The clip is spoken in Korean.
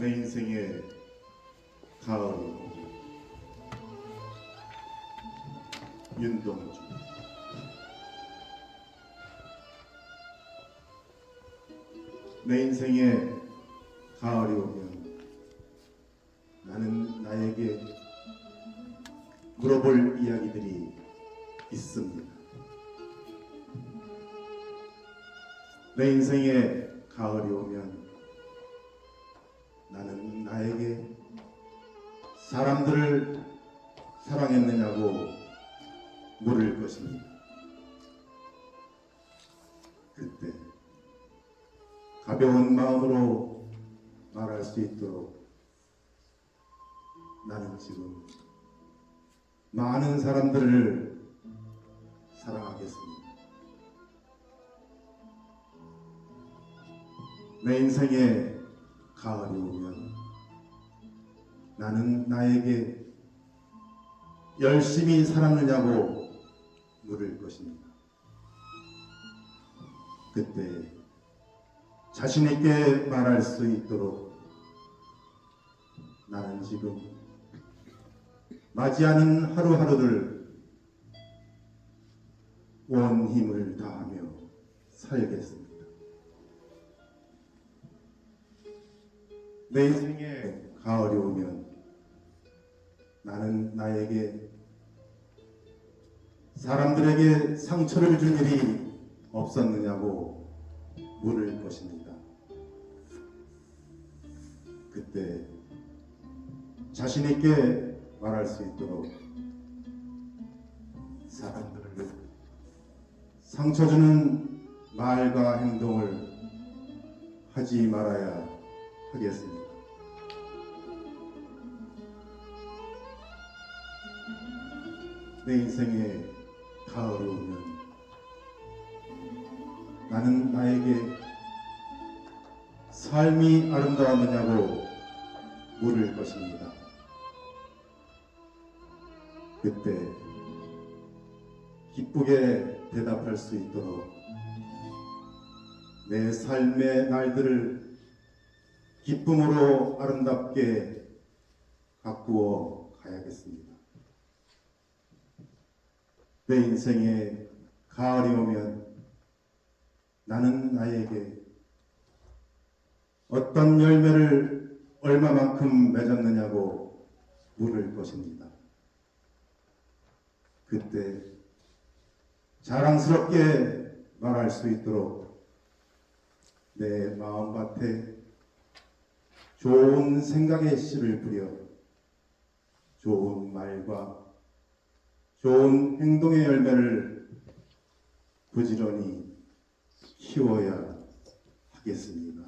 내 인생의 가을이 윤동주 내 인생의 가을이 오면 나는 나에게 물어볼 이야기들이 있습니다. 내 인생의 가을이 오면 나는 나에게 사람들을 사랑했느냐고 물을 것입니다. 그때 가벼운 마음으로 말할 수 있도록 나는 지금 많은 사람들을 사랑하겠습니다. 내 인생에 가을이 오면 나는 나에게 열심히 살았느냐고 물을 것입니다. 그때 자신 있게 말할 수 있도록 나는 지금 맞이하는 하루하루를 온 힘을 다하며 살겠습니다. 내 인생에 가을이 오면 나는 나에게 사람들에게 상처를 준 일이 없었느냐고 물을 것입니다. 그때 자신 있게 말할 수 있도록 사람들을 상처 주는 말과 행동을 하지 말아야 하겠습니다. 내 인생에 가을이 오면 나는 나에게 삶이 아름다웠느냐고 물을 것입니다. 그때 기쁘게 대답할 수 있도록 내 삶의 날들을 기쁨으로 아름답게 가꾸어 가야겠습니다. 내 인생에 가을이 오면 나는 나에게 어떤 열매를 얼마만큼 맺었느냐고 물을 것입니다. 그때 자랑스럽게 말할 수 있도록 내 마음밭에 좋은 생각의 씨를 뿌려 좋은 말과 좋은 행동의 열매를 부지런히 키워야 하겠습니다.